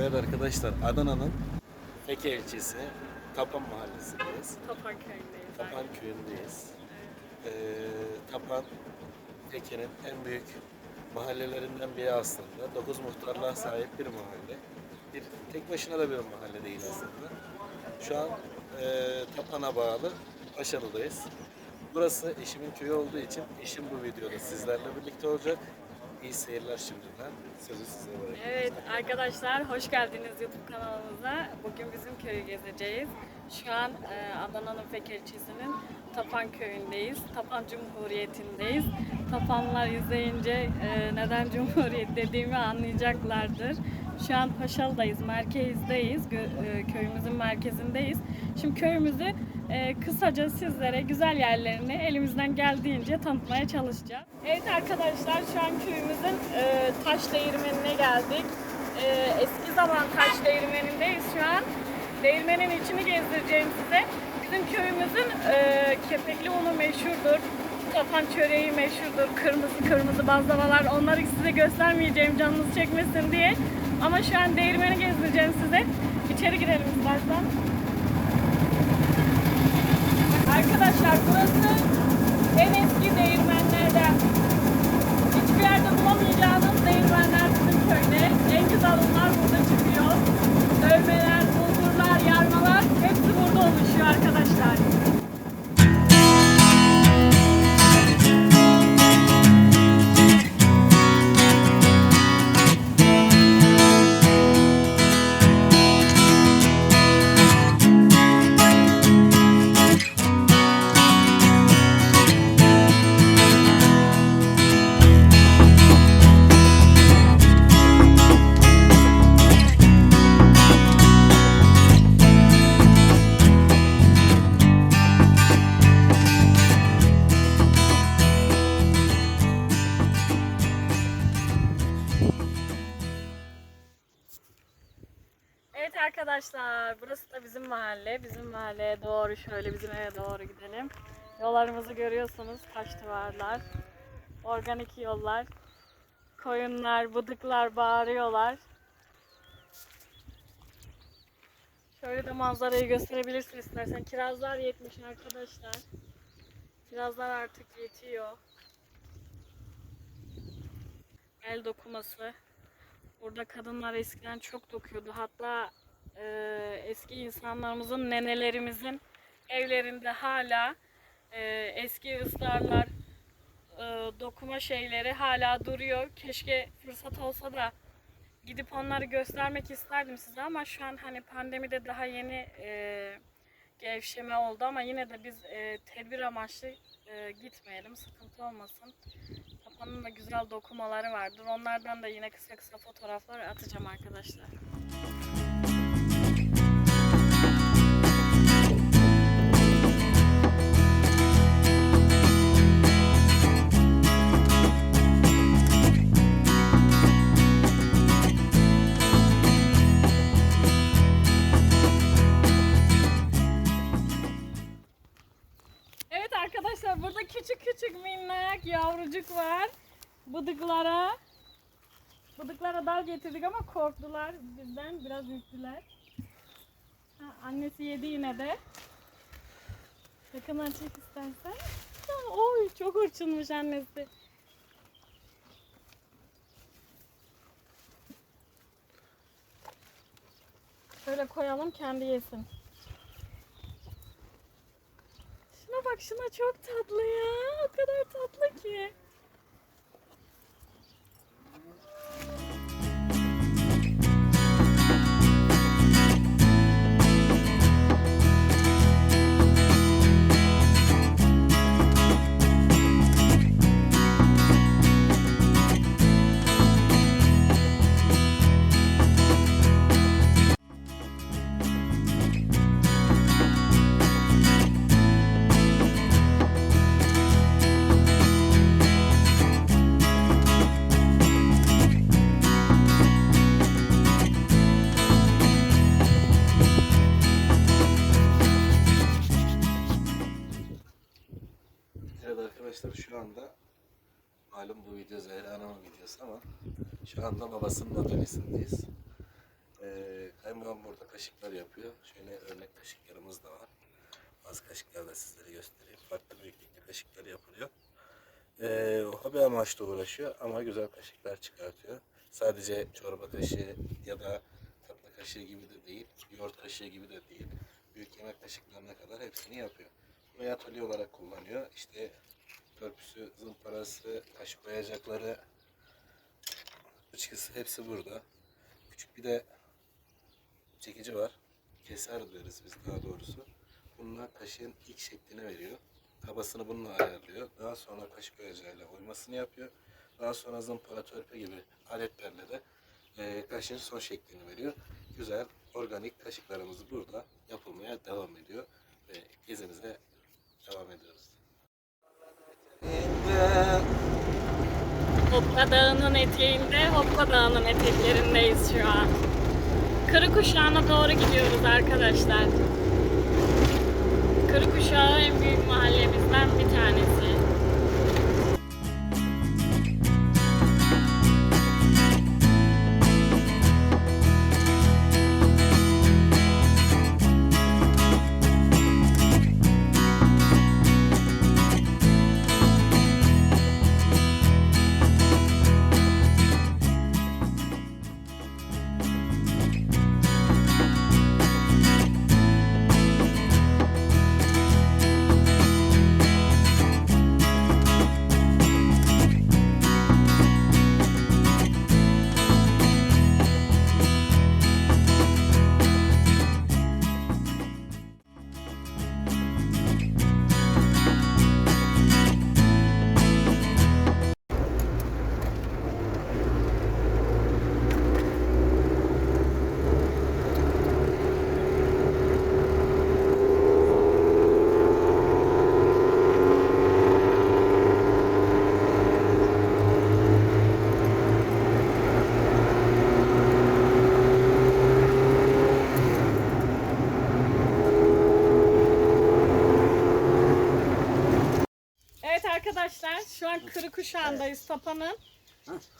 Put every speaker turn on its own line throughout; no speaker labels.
Evet arkadaşlar Adana'nın Feke ilçesi Tapan mahallesindeyiz.
Tapan köyündeyiz.
Tapan köyündeyiz. Ee, Tapan Feke'nin en büyük mahallelerinden biri aslında. Dokuz muhtarlığa sahip bir mahalle. Bir, tek başına da bir mahalle değil aslında. Şu an e, Tapan'a bağlı Aşalı'dayız. Burası eşimin köyü olduğu için eşim bu videoda sizlerle birlikte olacak. İyi seyirler şimdiden. Sözü size bırakıyorum.
Evet arkadaşlar hoş geldiniz YouTube kanalımıza. Bugün bizim köyü gezeceğiz. Şu an e, Adana'nın Feke ilçesinin Tapan köyündeyiz. Tapan Cumhuriyeti'ndeyiz. Tapanlar izleyince e, neden Cumhuriyet dediğimi anlayacaklardır. Şu an Paşalı'dayız, merkezdeyiz, e, köyümüzün merkezindeyiz. Şimdi köyümüzü e, kısaca sizlere güzel yerlerini elimizden geldiğince tanıtmaya çalışacağız. Evet arkadaşlar şu an köyümüzün e, taş değirmenine geldik. Eski zaman taş değirmenindeyiz şu an. Değirmenin içini gezdireceğim size. Bizim köyümüzün kepekli unu meşhurdur. Tapan çöreği meşhurdur. Kırmızı kırmızı bazlamalar. Onları size göstermeyeceğim canınız çekmesin diye. Ama şu an değirmeni gezdireceğim size. İçeri girelim istersen. Arkadaşlar burası en eski değirmenlerden. Hiçbir yerde bulamayacağınız değirmenler bizim köyde. En güzel unlar burada çıkıyor. Dövmeler, mahalle. Bizim mahalleye doğru şöyle bizim eve doğru gidelim. Yollarımızı görüyorsunuz, taş duvarlar, organik yollar, koyunlar, bıdıklar bağırıyorlar. Şöyle de manzarayı gösterebilirsin istersen. Kirazlar yetmiş arkadaşlar. Kirazlar artık yetiyor. El dokuması. Burada kadınlar eskiden çok dokuyordu. Hatta e, eski insanlarımızın, nenelerimizin evlerinde hala e, eski ıslarlar, e, dokuma şeyleri hala duruyor. Keşke fırsat olsa da gidip onları göstermek isterdim size ama şu an hani pandemide daha yeni e, gevşeme oldu ama yine de biz e, tedbir amaçlı e, gitmeyelim, sıkıntı olmasın. Tapanın da güzel dokumaları vardır. Onlardan da yine kısa kısa fotoğraflar atacağım arkadaşlar. Yavrucuk var. Bıdıklara. Bıdıklara dal getirdik ama korktular bizden. Biraz ürktüler. Ha, annesi yedi yine de. Yakından çek istersen. Oy çok hırçınmış annesi. Şöyle koyalım kendi yesin. Şuna bak şuna çok tatlı ya. O kadar tatlı ki.
Şu anda babasının atölyesindeyiz. Ee, Şu an burada kaşıklar yapıyor. Şöyle örnek kaşıklarımız da var. Az kaşıklarla sizlere göstereyim. Farklı büyüklükte kaşıklar yapılıyor. Ee, hobi amaçlı uğraşıyor ama güzel kaşıklar çıkartıyor. Sadece çorba kaşığı ya da tatlı kaşığı gibi de değil, yoğurt kaşığı gibi de değil. Büyük yemek kaşıklarına kadar hepsini yapıyor. Bunu atölye olarak kullanıyor. İşte törpüsü, zımparası, kaşık koyacakları, bıçkısı hepsi burada. Küçük bir de çekici var. Keser deriz biz daha doğrusu. Bununla kaşığın ilk şeklini veriyor. Kabasını bununla ayarlıyor. Daha sonra kaşık oyacağıyla oymasını yapıyor. Daha sonra zımpara törpe gibi aletlerle de e, kaşığın son şeklini veriyor. Güzel organik kaşıklarımız burada yapılmaya devam ediyor. Ve gezimize devam ediyoruz.
Hoppa Dağı'nın eteğinde, Hoppa Dağı'nın eteklerindeyiz şu an. Kırı Kuşağı'na doğru gidiyoruz arkadaşlar. Kırı Kuşağı en büyük mahallemizden bir tanesi. Arkadaşlar şu an Kırı Kuşağı'ndayız Tapa'nın.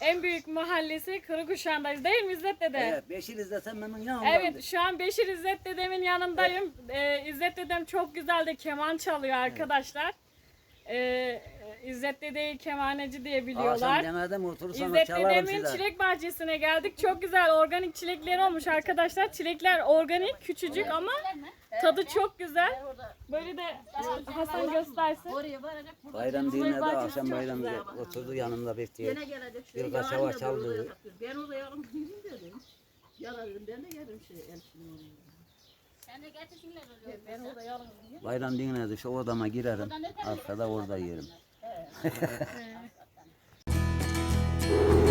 En büyük mahallesi Kırı Kuşağı'ndayız değil mi İzzet dede?
Evet, Beşir zaten benim yanımda.
Evet şu an Beşir İzzet dedemin yanındayım. Ee, İzzet dedem çok güzel de keman çalıyor arkadaşlar. Ee, İzzet dedeyi kemaneci diye
Akşam
biliyorlar.
demedim oturursam
İzzet
çalarım
dedemin
size.
çilek bahçesine geldik. Çok güzel organik çilekleri olmuş arkadaşlar. Çilekler organik, küçücük ama tadı çok güzel. Böyle de Hasan göstersin.
Bayram düğüne de akşam bayramda oturdu yanımda bekliyor. Bir
şey.
kaç
yarın
hava
da
çaldı.
Ben orada yarın gideyim dedim. Yarın ben de yerim şey elçinin oraya. Ben orada yarın gideyim.
Bayram de şu odama girerim. Arkada orada yerim. ありがと。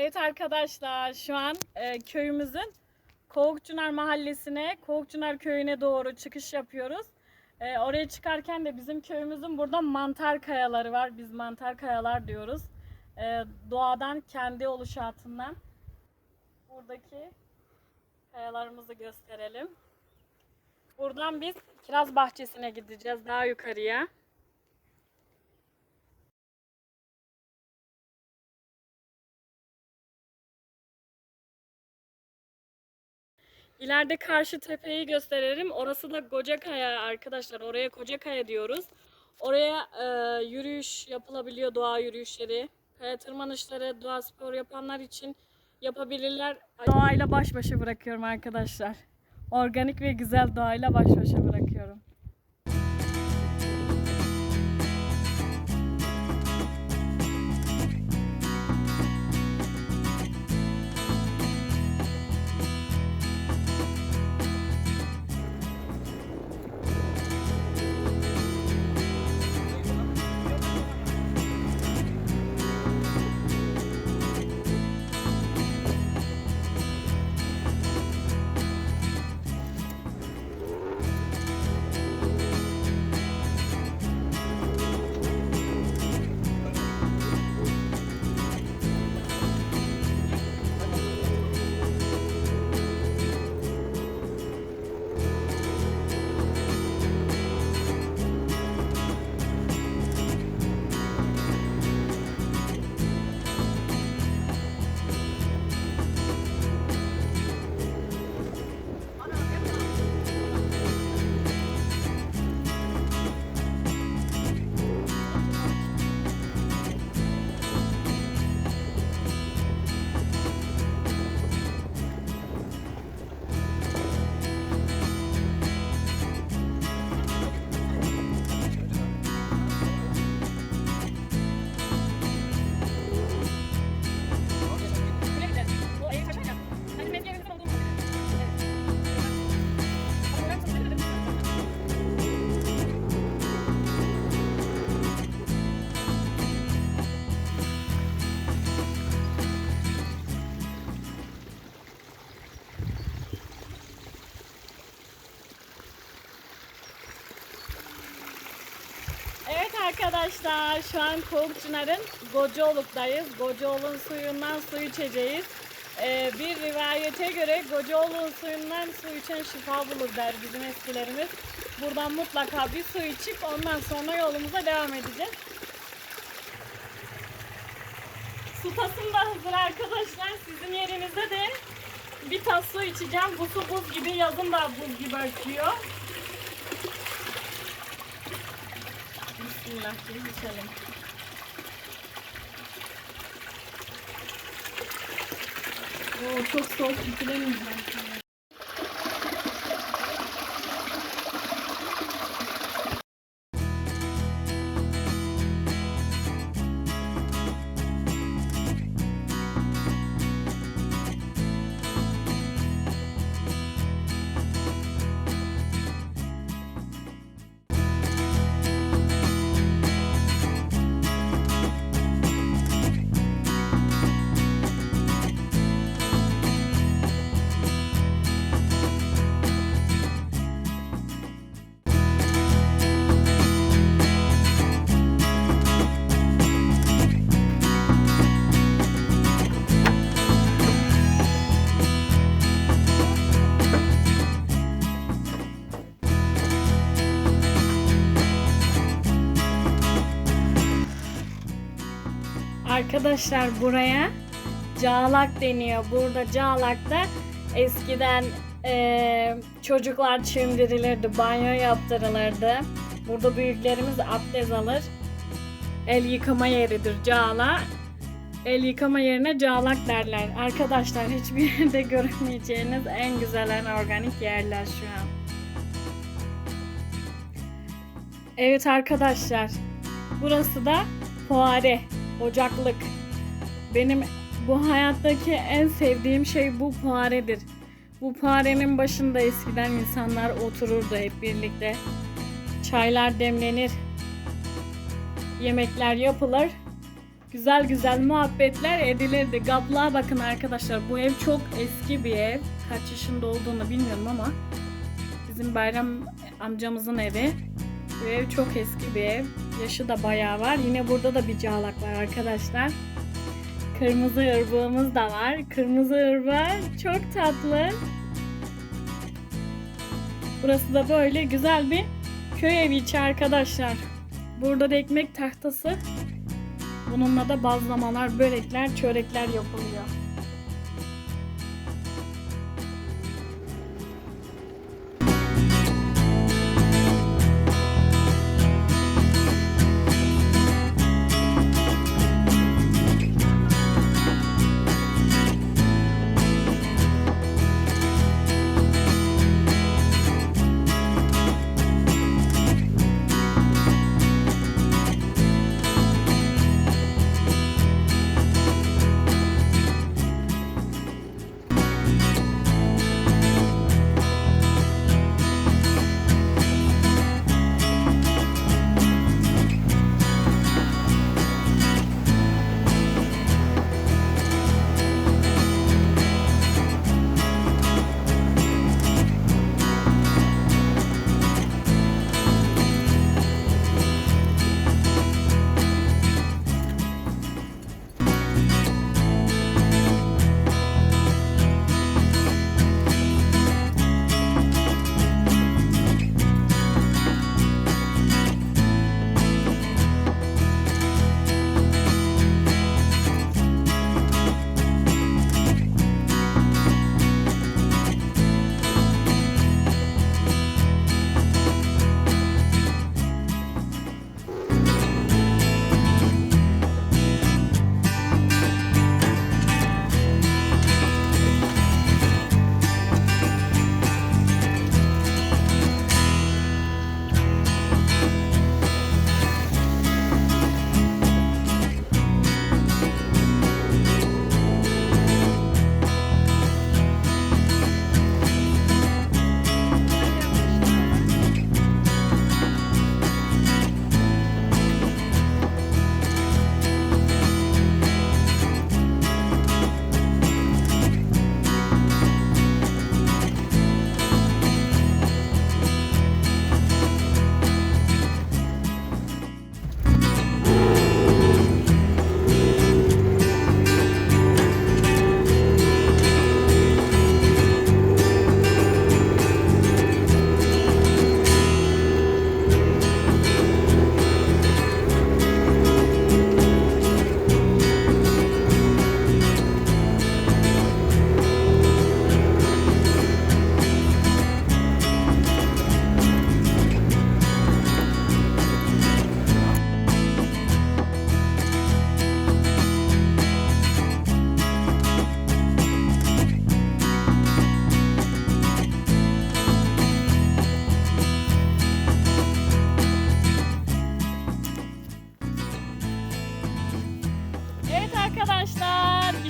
Evet arkadaşlar şu an e, köyümüzün Kovukçunar mahallesine, Kovukçunar köyüne doğru çıkış yapıyoruz. E, oraya çıkarken de bizim köyümüzün burada mantar kayaları var. Biz mantar kayalar diyoruz. E, doğadan kendi oluşatından buradaki kayalarımızı gösterelim. Buradan biz kiraz bahçesine gideceğiz daha yukarıya. İleride karşı tepeyi gösterelim. Orası da Kocakaya arkadaşlar. Oraya Kocakaya diyoruz. Oraya e, yürüyüş yapılabiliyor, doğa yürüyüşleri. Kaya tırmanışları, doğa spor yapanlar için yapabilirler. Doğayla baş başa bırakıyorum arkadaşlar. Organik ve güzel doğayla baş başa bırakıyorum. Arkadaşlar şu an Kovukçınar'ın Gocaoluk'tayız. Gocaoluk'un suyundan su içeceğiz. Ee, bir rivayete göre Gocaoluk'un suyundan su içen şifa bulur der bizim eskilerimiz. Buradan mutlaka bir su içip ondan sonra yolumuza devam edeceğiz. Su tasım da hazır arkadaşlar. Sizin yerinizde de bir tas su içeceğim. Bu su buz gibi yazın da buz gibi akıyor. Bismillah biz içelim. Oo, çok soğuk içilemeyeceğim. Arkadaşlar buraya Cağlak deniyor. Burada Cağlak'ta eskiden eee, çocuklar çimdirilirdi, banyo yaptırılırdı. Burada büyüklerimiz abdest alır. El yıkama yeridir Cağla. El yıkama yerine Cağlak derler. Arkadaşlar hiçbir yerde göremeyeceğiniz en güzel en organik yerler şu an. Evet arkadaşlar. Burası da Fuare, ocaklık. Benim bu hayattaki en sevdiğim şey bu fuaredir. Bu fuarenin başında eskiden insanlar otururdu hep birlikte. Çaylar demlenir. Yemekler yapılır. güzel güzel muhabbetler edilirdi. Gablığa bakın arkadaşlar. Bu ev çok eski bir ev. Kaç yaşında olduğunu bilmiyorum ama bizim Bayram amcamızın evi. Bu ev çok eski bir ev. Yaşı da bayağı var. Yine burada da bir cağlak var arkadaşlar. Kırmızı ırbığımız da var. Kırmızı ırbak çok tatlı. Burası da böyle güzel bir köy evi içi arkadaşlar. Burada da ekmek tahtası. Bununla da bazlamalar, börekler, çörekler yapılıyor.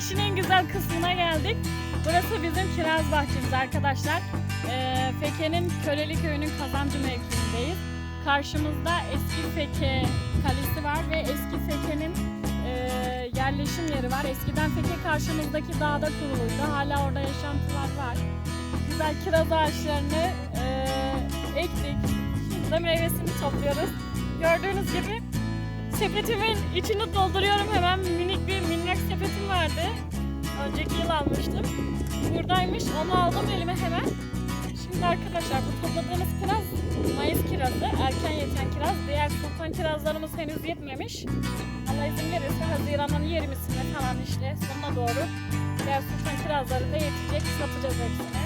İşin en güzel kısmına geldik. Burası bizim kiraz bahçemiz arkadaşlar. Ee, Feke'nin Köleli Köyü'nün kazancı mevkiindeyiz. Karşımızda eski Feke kalesi var ve eski Feke'nin e, yerleşim yeri var. Eskiden Feke karşımızdaki dağda kuruluydu. Hala orada yaşantılar var. Güzel kiraz ağaçlarını e, ektik. Şimdi de meyvesini topluyoruz. Gördüğünüz gibi sepetimin içini dolduruyorum hemen minik bir minnak sepetim vardı. Önceki yıl almıştım. Buradaymış onu aldım elime hemen. Şimdi arkadaşlar bu topladığımız kiraz Mayıs kirazı, erken yeten kiraz. Diğer sultan kirazlarımız henüz yetmemiş. Allah izin verirse Haziran'ın 20'sinde falan işte sonuna doğru diğer sultan kirazları da yetecek satacağız hepsini.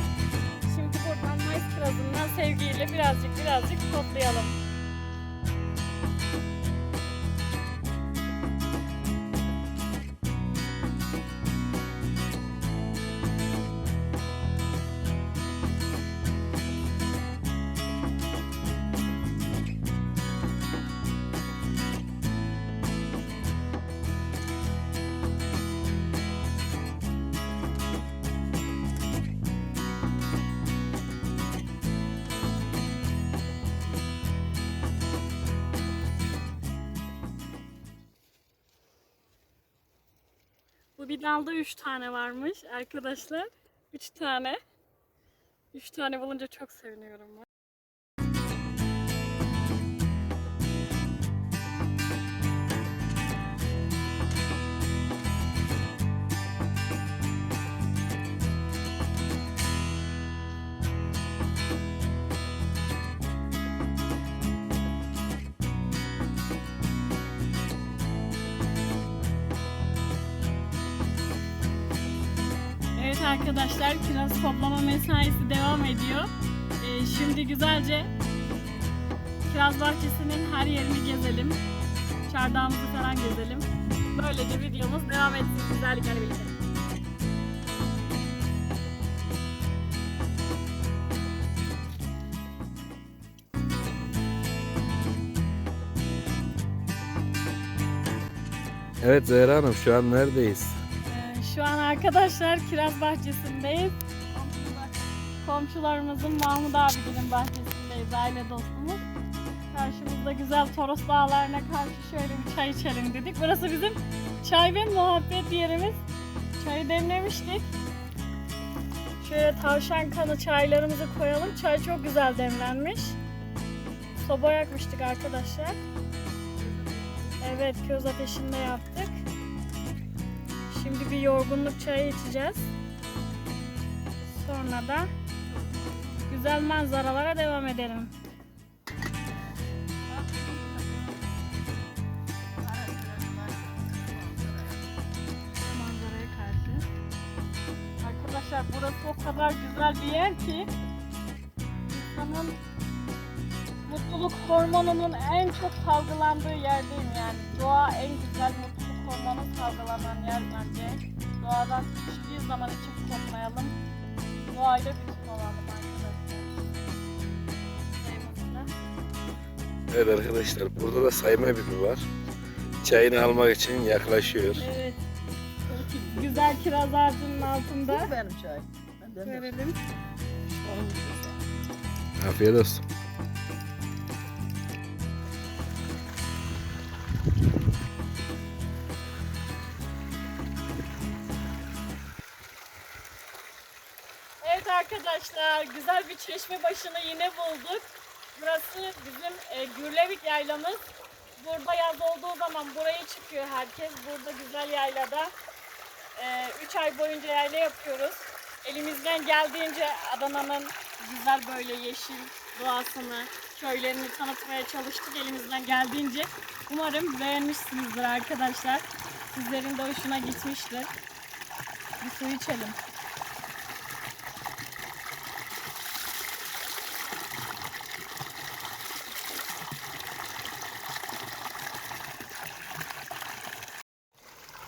Şimdi buradan Mayıs kirazından sevgiyle birazcık birazcık toplayalım. Bu binalda 3 tane varmış arkadaşlar. 3 tane. 3 tane bulunca çok seviniyorum arkadaşlar kiraz toplama mesaisi devam ediyor. Ee, şimdi güzelce kiraz bahçesinin her yerini gezelim. Çardağımızı falan gezelim. Böylece videomuz devam etsin güzelliklerle birlikte.
Evet Zehra Hanım şu an neredeyiz?
Şu an arkadaşlar kiraz bahçesindeyiz. Komşularımızın Mahmut abinin bahçesindeyiz aile dostumuz. Karşımızda güzel Toros dağlarına karşı şöyle bir çay içelim dedik. Burası bizim çay ve muhabbet yerimiz. Çayı demlemiştik. Şöyle tavşan kanı çaylarımızı koyalım. Çay çok güzel demlenmiş. Soba yakmıştık arkadaşlar. Evet köz ateşinde yaptık. Yorgunluk çayı içeceğiz. Sonra da güzel manzaralara devam edelim. Manzaraya karşı. Arkadaşlar burası o kadar güzel bir yer ki insanın mutluluk hormonunun en çok salgılandığı yerdeyim yani. Doğa en güzel mutluluk salgılanan yer bence. Doğadan hiçbir zaman için kopmayalım. Doğayla bütün olalım arkadaşlar.
Evet arkadaşlar burada da sayma bibi var. Çayını almak için yaklaşıyor.
Evet. Güzel kiraz ağacının altında.
Bu benim çay. Ben de
Görelim.
Afiyet olsun.
Arkadaşlar güzel bir çeşme başını yine bulduk. Burası bizim e, Gürlevik yaylamız. Burada yaz olduğu zaman buraya çıkıyor herkes. Burada güzel yaylada 3 ay boyunca yayla yapıyoruz. Elimizden geldiğince Adana'nın güzel böyle yeşil doğasını, köylerini tanıtmaya çalıştık elimizden geldiğince. Umarım beğenmişsinizdir arkadaşlar. Sizlerin de hoşuna gitmiştir. Bir su içelim.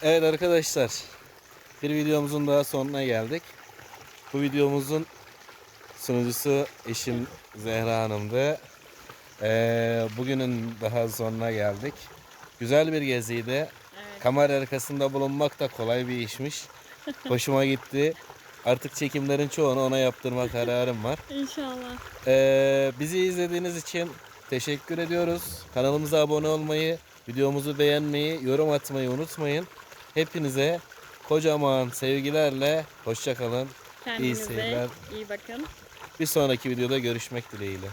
Evet arkadaşlar bir videomuzun daha sonuna geldik. Bu videomuzun sunucusu eşim Zehra Hanım'dı. Ee, bugünün daha sonuna geldik. Güzel bir geziydi.
Evet.
Kamera arkasında bulunmak da kolay bir işmiş. Hoşuma gitti. Artık çekimlerin çoğunu ona yaptırma kararım var.
İnşallah.
Ee, bizi izlediğiniz için teşekkür ediyoruz. Kanalımıza abone olmayı, videomuzu beğenmeyi, yorum atmayı unutmayın. Hepinize kocaman sevgilerle hoşçakalın.
Kendinize
seyirler.
iyi bakın.
Bir sonraki videoda görüşmek dileğiyle.